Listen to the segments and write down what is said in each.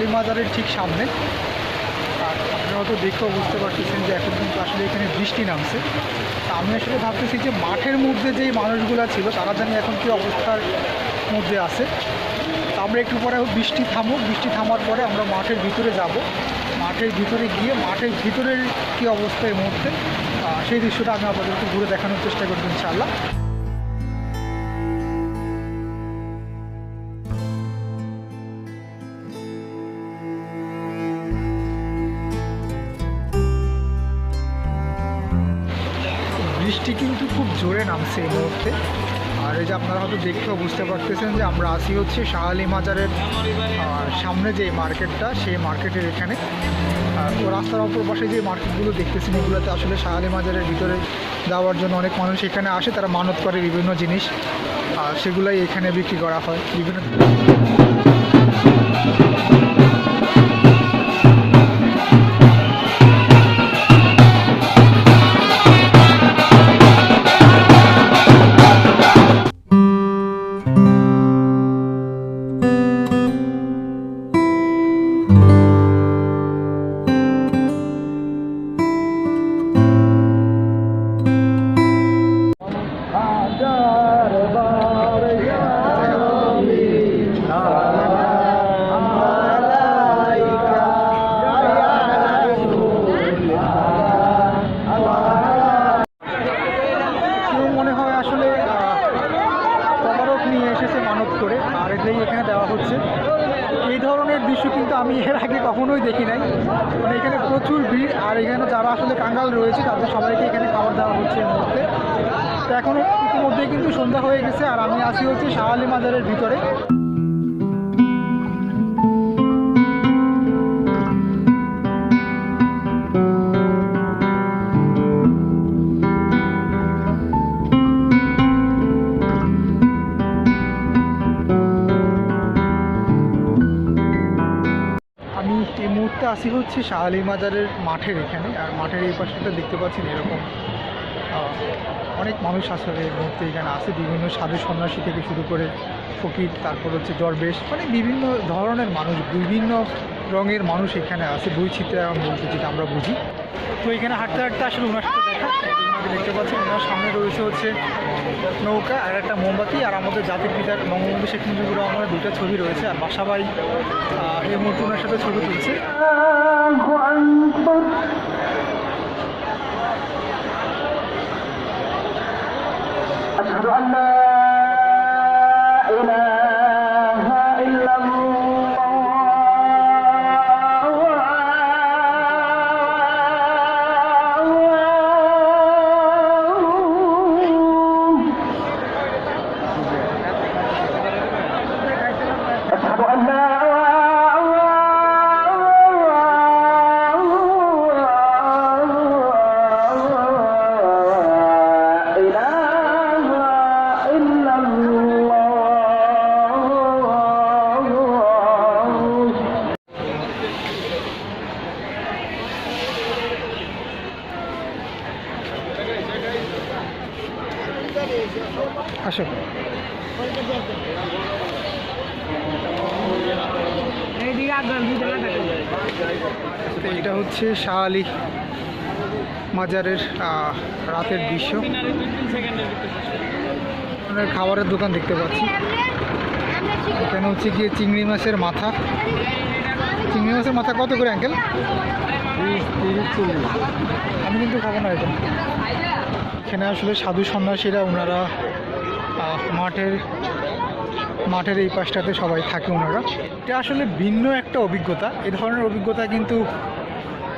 শাহালি মাজারের ঠিক সামনে। আর আপনারা হয়তো দেখেও বুঝতে পারতেছেন যে এখন কিন্তু আসলে এখানে বৃষ্টি নামছে। তা আমি আসলে ভাবতেছি যে মাঠের মধ্যে যেই মানুষগুলো ছিল, তারা জানি এখন কী অবস্থার মধ্যে আছে। তা আমরা একটু পরে বৃষ্টি থামো বৃষ্টি থামার পরে আমরা মাঠের ভিতরে যাব। মাঠের ভিতরে গিয়ে, মাঠের ভিতরের কী অবস্থা এই মুহূর্তে সেই দৃশ্যটা আমি আপনাদেরকে ঘুরে দেখানোর চেষ্টা করব ইনশাআল্লাহ। বৃষ্টি কিন্তু খুব জোরে নামছে এই মুহূর্তে। আর এই যে আপনারা হয়তো দেখতেও বুঝতে পারতেছেন যে আমরা আসি হচ্ছে শাহ আলী মাজারের সামনে যে মার্কেটটা, সেই মার্কেটের এখানে। তো রাস্তার অপর পাশে যে মার্কেটগুলো দেখতেছেন, এগুলোতে আসলে শাহালি মাজারের ভিতরে যাওয়ার জন্য অনেক মানুষ এখানে আসে, তারা মানত করে বিভিন্ন জিনিস। আর সেগুলাই এখানে বিক্রি করা হয়, বিভিন্ন এই ধরনের দৃশ্য কিন্তু আমি এর আগে কখনোই দেখি নাই। মানে এখানে প্রচুর ভিড়, আর এখানে যারা আসলে কাঙ্গাল রয়েছে, তাদের সবাইকে এখানে খাবার দেওয়া হচ্ছে এর মধ্যে তো এখন ইতিমধ্যেই কিন্তু সন্ধ্যা হয়ে গেছে, আর আমি আসি হচ্ছে শাহালি মাজারের ভিতরে। আসি হচ্ছে শাহ মাজারের মাঠের এখানে, আর মাঠের এই পাশটা দেখতে পাচ্ছেন এরকম অনেক মানুষ আসলে এই মুহূর্তে এখানে আসে। বিভিন্ন সাধু সন্ন্যাসী থেকে শুরু করে ফকির, তারপর হচ্ছে দরবেশ মানে বিভিন্ন ধরনের মানুষ, বিভিন্ন রঙের মানুষ এখানে আছে বৈচিত্র্যায়ন বলতে যেটা আমরা বুঝি। তো এখানে হাঁটতে হাঁটতে আসলে ওনার সাথে দেখা এই যে ওনাকে দেখতে পাচ্ছেন ওনার সামনে রয়েছে হচ্ছে নৌকা আর একটা মোমবাতি আর আমাদের জাতির পিতার বঙ্গবন্ধু শেখ মুজিবুর রহমানের দুইটা ছবি রয়েছে আর বাসাবাই আহ, এই মুহূর্তে ওনার সাথে ছবি তুলছে أشهد أن لا এটা হচ্ছে শাহ আলী মাজারের রাতের দৃশ্য। খাবারের দোকান দেখতে পাচ্ছি। এখানে হচ্ছে গিয়ে চিংড়ি মাছের মাথা। চিংড়ি মাছের মাথা কত করে অ্যাঙ্কেল আমি কিন্তু খাব না এটা। এখানে আসলে সাধু সন্ন্যাসীরা ওনারা মাঠের মাঠের এই পাশটাতে সবাই থাকে ওনারা। এটা আসলে ভিন্ন একটা অভিজ্ঞতা। এ ধরনের অভিজ্ঞতা কিন্তু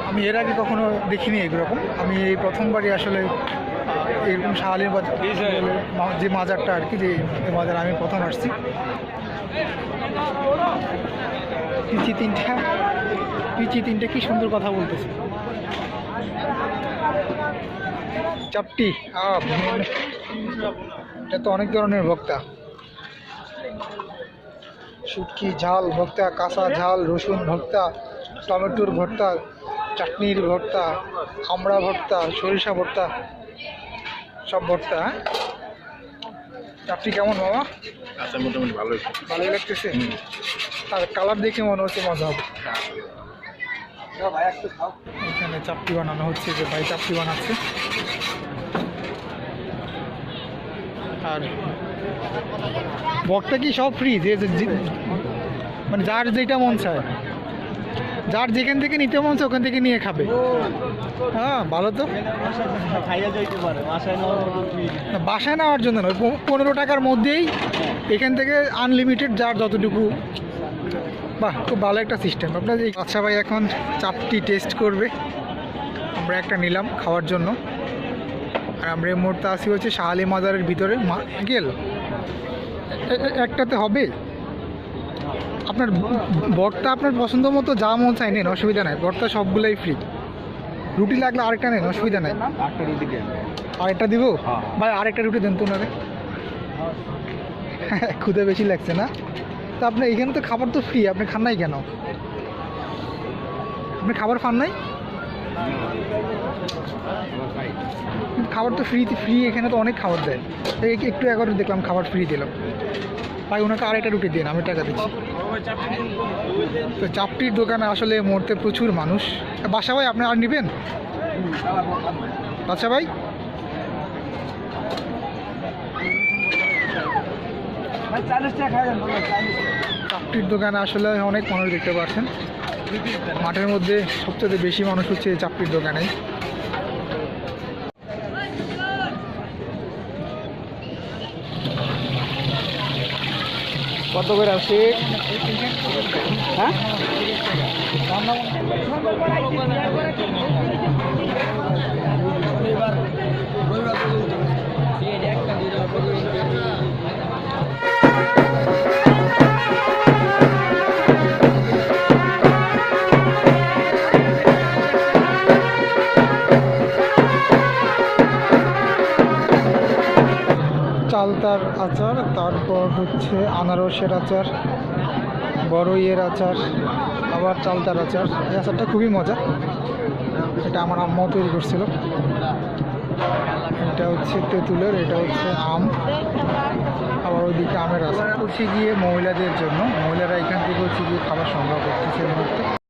আমি এর আগে কখনো দেখিনি এরকম। আমি এই প্রথমবারই আসলে এরকম শাহালির বাজার যে মাজারটা আর কি, যে মাজার আমি প্রথম আসছি। পিচি তিনটা। পিচি তিনটা কি সুন্দর কথা বলতেছে। চাপটি। এটা তো অনেক ধরনের ভক্তা শুটকি ঝাল ভর্তা কাঁচা ঝাল রসুন ভর্তা টমেটোর ভর্তা চাটনির ভর্তা আমড়া ভর্তা সরিষা ভর্তা সব ভর্তা হ্যাঁ? চাপটি কেমন বাবা আচ্ছা মোটামুটি ভালোই। ভালোই লাগতেছে? আর কালার দেখে মনে হচ্ছে মজা হবে। এখানে চাপটি বানানো হচ্ছে যে ভাই চাপটি বানাচ্ছে। আর বকটা কি সব ফ্রি যে মানে যার যেটা মন চায়। যার যেখান থেকে নিতে মন চায়, ওখান থেকে নিয়ে খাবে। হ্যাঁ ভালো তো। বাসায় নেওয়ার জন্য নয় পনেরো টাকার মধ্যেই এখান থেকে আনলিমিটেড যার যতটুকু। বাহ, খুব ভালো একটা সিস্টেম আপনার এই আচ্ছা ভাই, এখন চাপটি টেস্ট করবে। আমরা একটা নিলাম খাওয়ার জন্য। আর আমরা এই মুহূর্তে আসি হচ্ছে শাহালি মাজারের ভিতরে, মা- গেল একটাতে হবে? আপনার বরটা আপনার পছন্দ মতো যা মন চাই নেন অসুবিধা নাই। বরটা সবগুলোই ফ্রি রুটি লাগলে আরেকটা নেন অসুবিধা নাই। রুটি আরেকটা দিব? হ্যাঁ। ভাই আরেকটা রুটি দেন তো ওনারে। ক্ষুদে বেশি লাগছে না? তো আপনি এখানে তো খাবার তো ফ্রি আপনি খান নাই কেন? আপনি খাবার খান নাই? খাবার তো ফ্রি ফ্রি এখানে তো অনেক খাবার দেয়। একটু এগারো দেখলাম খাবার ফ্রি দিলাম। ভাই ওনাকে আরেকটা রুটি দিন আমি টাকা দিচ্ছি। তো চাপটির দোকানে আসলে এই মুহূর্তে প্রচুর মানুষ। বাসা ভাই, আপনি আর নেবেন? আচ্ছা ভাই? চাপটির দোকানে আসলে অনেক মানুষ দেখতে পাচ্ছেন। মাঠের মধ্যে সবচেয়ে বেশি মানুষ হচ্ছে এই চাপটির দোকানে। কত করে আসছে? হ্যাঁ? আচার, তারপর হচ্ছে আনারসের আচার বড় বড়ইয়ের আচার, আবার চালতার আচার। এই আচারটা খুবই মজা এটা আমার আম্মাও তৈরি করছিল। এটা হচ্ছে তেঁতুলের, এটা হচ্ছে আম, আবার ওইদিকে আমের আচার। হচ্ছে গিয়ে মহিলাদের জন্য, মহিলারা এখান থেকে হচ্ছে গিয়ে খাবার সংগ্রহ করতেছে এই মুহূর্তে।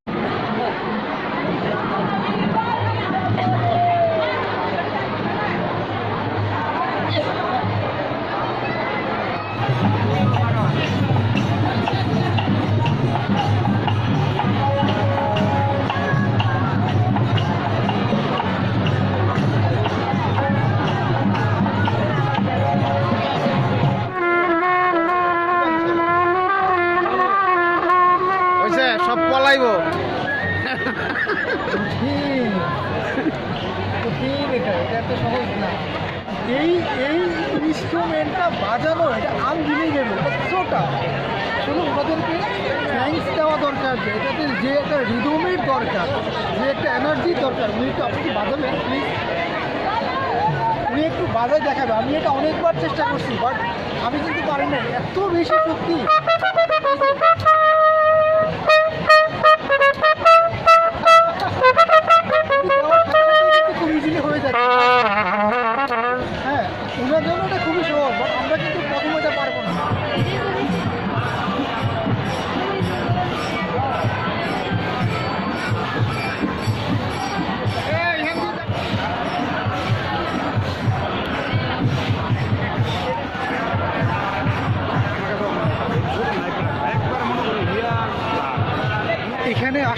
এই এই ইনস্ট্রুমেন্টটা বাজানো, এটা আনবিলিভেবল কতটা শুধু ওনাদেরকে থ্যাঙ্কস দেওয়া দরকার, যে এটাতে যে একটা রিদমের দরকার, যে একটা এনার্জির দরকার। উনি একটু আপনি বাজাবেন প্লিজ উনি একটু বাজায় দেখাবে। আমি এটা অনেকবার চেষ্টা করছি বাট আমি কিন্তু পারি না এত বেশি শক্তি।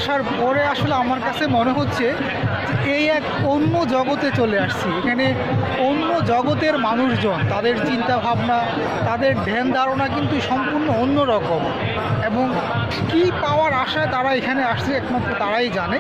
আসার পরে আসলে আমার কাছে মনে হচ্ছে এই এক অন্য জগতে চলে আসছি। এখানে অন্য জগতের মানুষজন, তাদের চিন্তা ভাবনা তাদের ধ্যান ধারণা কিন্তু সম্পূর্ণ অন্য রকম। এবং কি পাওয়ার আশায় তারা এখানে আসছে একমাত্র তারাই জানে।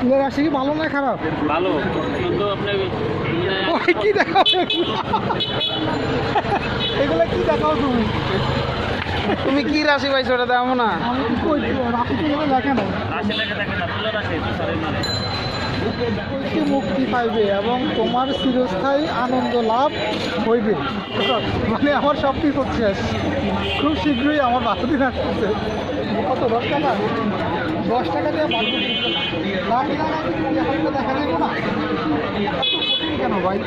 তুলে রাশি কি ভালো না খারাপ ভালো কিন্তু কি দেখাও? এগুলো কি দেখাও তুমি? তুমি কি রাশি পাইছো ওটা দাম না? কি কি মুক্তি পাইবে এবং তোমার চিরস্থায়ী আনন্দ লাভ হইবে। মানে আমার সব কিছু হচ্ছে খুব শীঘ্রই আমার বাসদিন আসতেছে। কত দশ টাকা? দশ টাকা দিয়ে দেখা যাব না। কেন ভাই?